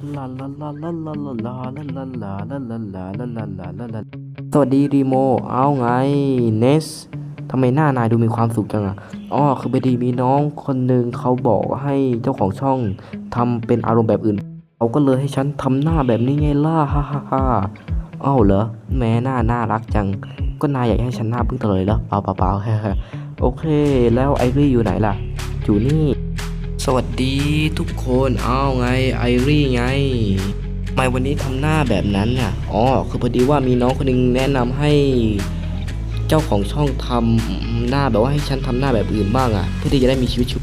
ลาลาลาลาลาลาลาลาลาลาลาลาลาลาลาลาลาลาสวัสดีรีโม เอาไง เนสทำไมหน้านายดูมีความสุขจังอะอ๋อคือพอดีมีน้องคนหนึ่งเขาบอกให้เจ้าของช่องทำเป็นอารมณ์แบบอื่น เขาก็เลยให้ฉันทำหน้าแบบนี้ไงล่ะฮ่าฮ่าฮ่าอ้าวเหรอ แม่หน้าน่ารักจัง ก็นายอยากให้ฉันหน้าพึ่งเตยเหรอเปล่าเปล่าเปล่าแฮ่โอเค แล้วไอวี่อยู่ไหนล่ะ อยู่นี่ สวัสดีทุกคนอ้าวไงไอรี่ไงทำไมวันนี้ทำหน้าแบบนั้นน่ะอ๋อคือพอดีว่ามีน้องคนหนึงแนะนำให้ เจ้าของช่องทำหน้าแบบว่าให้ฉันทำหน้าแบบอื่นบ้างอะ เพื่อที่จะได้มีชีวิตชีว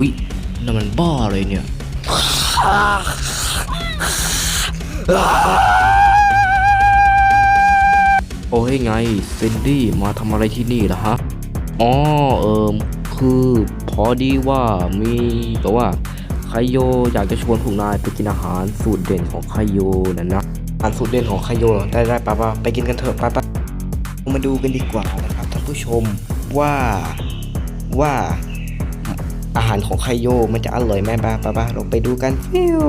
วินั่นมันบ้าเลยเนี่ย โอ้ยไงซินดี้มาทำอะไรที่นี่ล่ะฮะอ๋อเอิมคือพอดีว่ามีแบบว่าไคโยอยากจะชวนพวกนายไปกินอาหารสูตรเด่นของไคโยนะนะอาหารสูตรเด่นของไคโยได้ได้ปะปะไปกินกันเถอะปะปะมาดูกันดีกว่านะครับท่านผู้ชมว่าว่าอาหารของไคโยมันจะอร่อยไหมปะปะปะเราไปดูกันฟิว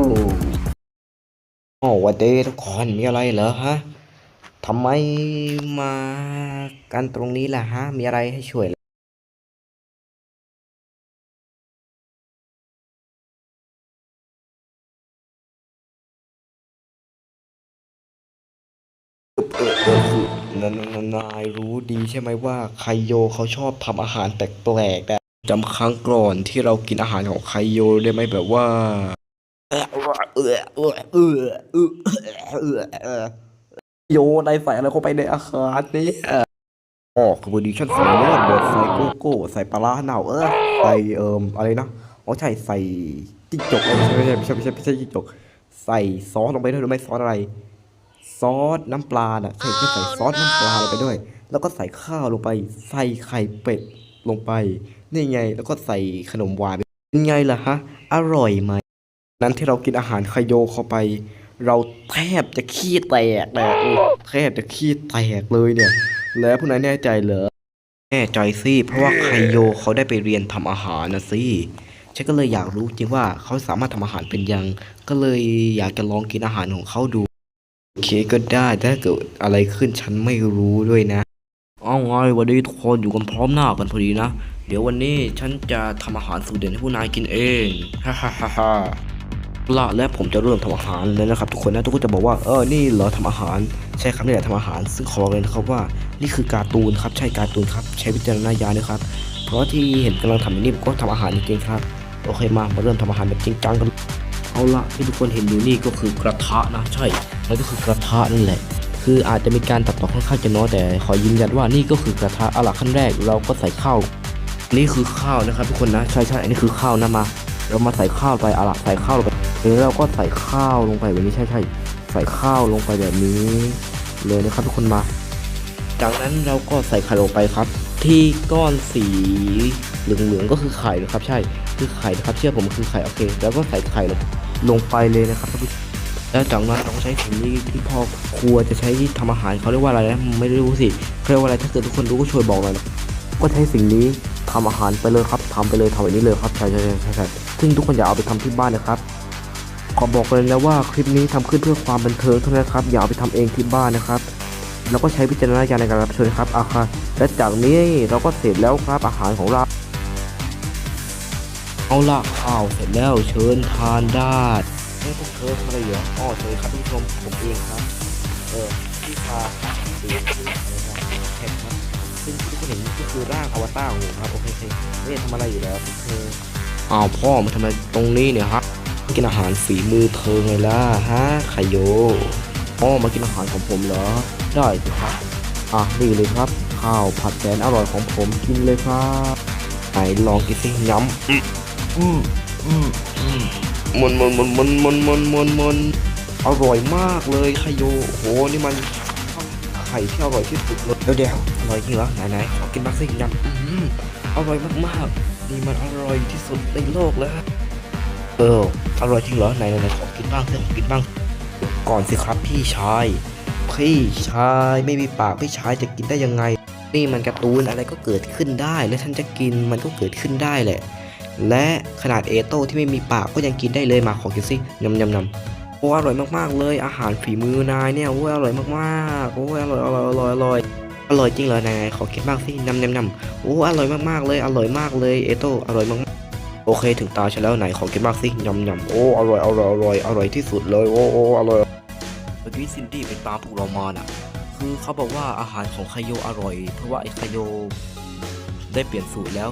อ๋อวันเดทุกคนมีอะไรเหรอฮะ ทำไมมากันตรงนี้ล่ะฮะ มีอะไรให้ช่วยนานนนายรู้ดีใช่ไหมว่าไคโยเขาชอบทำอาหารแปลกๆนะจำครั้งก่อนที่เรากินอาหารของไคโยได้ไหมแบบว่าเออเออเออเออเออ โยนายใส่อะไรเข้าไปในอาหารนี้อ๋อคือพอดีฉันใส่เนื้อบดใส่โกโก้ใส่ปลาร้าเน่าเออใส่เอ่มอะไรนะอ๋อใช่ใส่จิ้งจกไม่ใช่ไม่ใช่ไม่ใช่ไม่ใช่จิ้งจก ใส่ซอสลงไปด้วยหรือไม่ซอสอะไร ซอสน้ำปลาน่ะใช่ที่ใส่ซอสน้ำปลาลงไปด้วย แล้วก็ใส่ข้าวลงไป ใส่ไข่เป็ดลงไปนี่ไง แล้วก็ใส่ขนมหวานเป็นไงล่ะฮะอร่อยไหมนั้นที่เรากินอาหารคาโยเข้าไป เราแทบจะขี้แตกเลยแทบจะขี้แตกเลยเนี่ย แล้วพวกนายแน่ใจเหรอ แน่ใจสิ เพราะว่าไคโยเขาได้ไปเรียนทำอาหารนะสิฉันก็เลยอยากรู้จริงว่าเขาสามารถทำอาหารเป็นยัง ก็เลยอยากจะลองกินอาหารของเขาดู โอเคก็ได้แต่ถ้าเกิดอะไรขึ้นฉันไม่รู้ด้วยนะ เอาไงวันนี้ทุกคนอยู่กันพร้อมหน้ากันพอดีนะ เดี๋ยววันนี้ฉันจะทำอาหารสูตรเด่นให้พวกนายกินเอง ฮ่าฮ่าฮ่า ละและผมจะเริ่มทำอาหารเลยนะครับทุกคนนะทุกคนจะบอกว่าเออนี่เหรอทำอาหาร ใช่ครับนี่แหละทำอาหาร ซึ่งขอเลยนะครับว่านี่คือการ์ตูนครับใช่การ์ตูนครับใช้วิจารณญาณนะครับเพราะที่เห็นกำลังทำอยู่นี่ก็ทำอาหารจริงๆครับโอเคมามาเริ่มทำอาหารแบบจริงจังกันเอาละที่ทุกคนเห็นอยู่นี่ก็คือกระทะนะใช่แล้วก็คือกระทะนั่นแหละคืออาจจะมีการตัดต่อค่อนข้างจะน้อยแต่ขอยืนยันว่านี่ก็คือกระทะเอาละขั้นแรกเราก็ใส่ข้าวนี่คือข้าวนะครับทุกคนนะใช่ใช่อันนี้คือข้าวนะมา เรามาใส่ข้าวไปเอาละใส่ข้าวลงไป แล้วเราก็ใส่ข้าวลงไปแบบนี้ใช่ใช่ใส่ข้าวลงไปแบบนี้เลยนะครับทุกคนมา จากนั้นเราก็ใส่ไข่ลงไปครับ ที่ก้อนสีเหลืองๆก็คือไข่นะครับ ใช่คือไข่นะครับเชื่อผมคือไข่โอเค แล้วก็ใส่ไข่ลงลงไปเลยนะครับท่านผู้ชมแล้วจากนั้นเราใช้สิ่งนี้ที่พ่อครัวจะใช้ทำอาหารเขาเรียกว่าอะไรนะไม่รู้สิเขาเรียกว่าอะไรถ้าเกิดทุกคนรู้ก็ช่วยบอกหน่อยนะก็ใช้สิ่งนี้ทำอาหารไปเลยครับทำไปเลยทำแบบนี้เลยครับใช่ใช่ใช่ใช่ซึ่งทุกคนอย่าเอาไปทำที่บ้านนะครับ ขอบอกเลยนะว่าคลิปนี้ทำขึ้นเพื่อความบันเทิงเท่านั้นครับ อย่าเอาไปทำเองที่บ้านนะครับ แล้วก็ใช้วิจารณญาณในการรับชมนะครับอาค่ะและจากนี้เราก็เสร็จแล้วครับอาหารของเรา เอาละข้าวเสร็จแล้วเชิญทานได้เอ้พวกเธอทำอะไรอยู่อ๋อเชิญครับทุกผู้ชมผมเองครับเออที่พาดูที่อะไรนะแท็กครับซึ่งที่ทุกคนเห็นนี่ก็คือร่างอวตารของผมครับโอเคโอเคนี่ทำอะไรอยู่แล้วพวกเธออ้าวพ่อมาทำอะไรตรงนี้เนี่ยฮะ กินอาหารฝีมือเธอไงล่ะฮะไคโยพ่อมากินอาหารของผมเหรอ ได้สิครับ อะนี่เลยครับ ข้าวผัดแสนอร่อยของผมกินเลยครับไหนลองกินสิย้ำอืมอืมอืมอืมมันมันมันมันมันมันมนมนอร่อยมากเลยไคโยโอ้โหนี่มันไข่ที่อร่อยที่สุดเลยเดี๋ยวเดียวอร่อยจริงเหรอไหนไหนขอกินบ้างสิย้ำอืมอร่อยมากๆนี่มันอร่อยที่สุดในโลกแล้ว เอออร่อยจริงเหรอไหนไหนขอกินบ้างสิขอกินบ้าง ก่อนสิครับพี่ชาย พี่ชายไม่มีปากพี่ชายจะกินได้ยังไง นี่มันการ์ตูนอะไรก็เกิดขึ้นได้ และฉันจะกินมันก็เกิดขึ้นได้แหละ และขนาดเอโต้ที่ไม่มีปากก็ยังกินได้เลยมาขอกินสิยำยำยำโอ้อร่อยมากๆเลย อาหารฝีมือนายเนี่ยโอ้อร่อยมากๆโอ้อร่อยอร่อยอร่อยอร่อยอร่อยจริงเหรอนายขอกินบ้างสิยำยำยำโอ้อร่อยมากๆเลย อร่อยมากเลยเอโต้อร่อยมาก โอเคถึงตาฉันแล้วไหนขอกินบ้างสิยำยำโอ้อร่อยอร่อยอร่อยอร่อยที่สุดเลยโอ้โอ้อร่อยเมื่อกี้ซินดี้ไปตามพวกเรามาน่ะ คือเขาบอกว่าอาหารของไคโยอร่อย เพราะว่าไอ้ไคโยได้เปลี่ยนสูตรแล้ว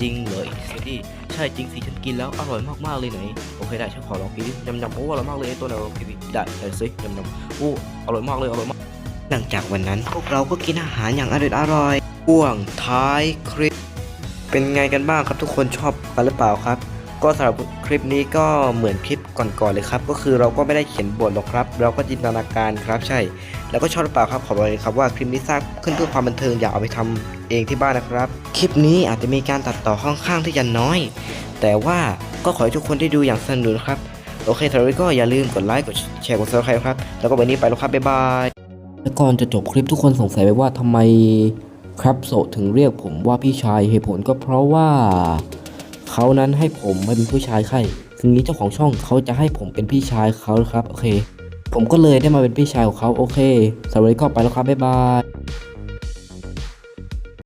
จริงเลยซินดี้ใช่จริงสิฉันกินแล้วอร่อยมากๆเลยไหนโอเคได้ฉันขอลองกินดิยำยำโอ้อร่อยมากเลยไอ้ตัวไหนลองกินดิได้ได้สิยำยำโอ้อร่อยมากเลยอร่อยมากหลังจากวันนั้นพวกเราก็กินอาหารอย่างอร่อยอร่อยพ่วงท้ายคลิป เป็นไงกันบ้างครับทุกคนชอบกันหรือเปล่าครับ ก็สำหรับคลิปนี้ก็เหมือนคลิปก่อนๆเลยครับ ก็คือเราก็ไม่ได้เขียนบทหรอกครับ เราก็จินตนาการครับใช่ แล้วก็ชอบหรือเปล่าครับขอบอกเลยครับว่าคลิปนี้สร้างขึ้นเพื่อความบันเทิงอย่าเอาไปทำเองที่บ้านนะครับ คลิปนี้อาจจะมีการตัดต่อค่อนข้างที่จะน้อย แต่ว่าก็ขอให้ทุกคนได้ดูอย่างสนุกนครับโอเคสำหรับวันก็อย่าลืมกดไลค์กดแชร์กดซับสไครต์ครับ แล้วก็วันนี้ไปแล้วครับบ๊ายบาย และก่อนจะจบคลิปทุกคนสงสัยไปว่าทำไม ครับโซถึงเรียกผมว่าพี่ชายเหตุผลก็เพราะว่าเขานั้นให้ผมมาเป็นผู้ชายใครซึ่งนี้เจ้าของช่องเขาจะให้ผมเป็นพี่ชายเขาครับโอเค ผมก็เลยได้มาเป็นพี่ชายของเขาโอเคสวัสดีก็ไปแล้วครับบ๊ายบาย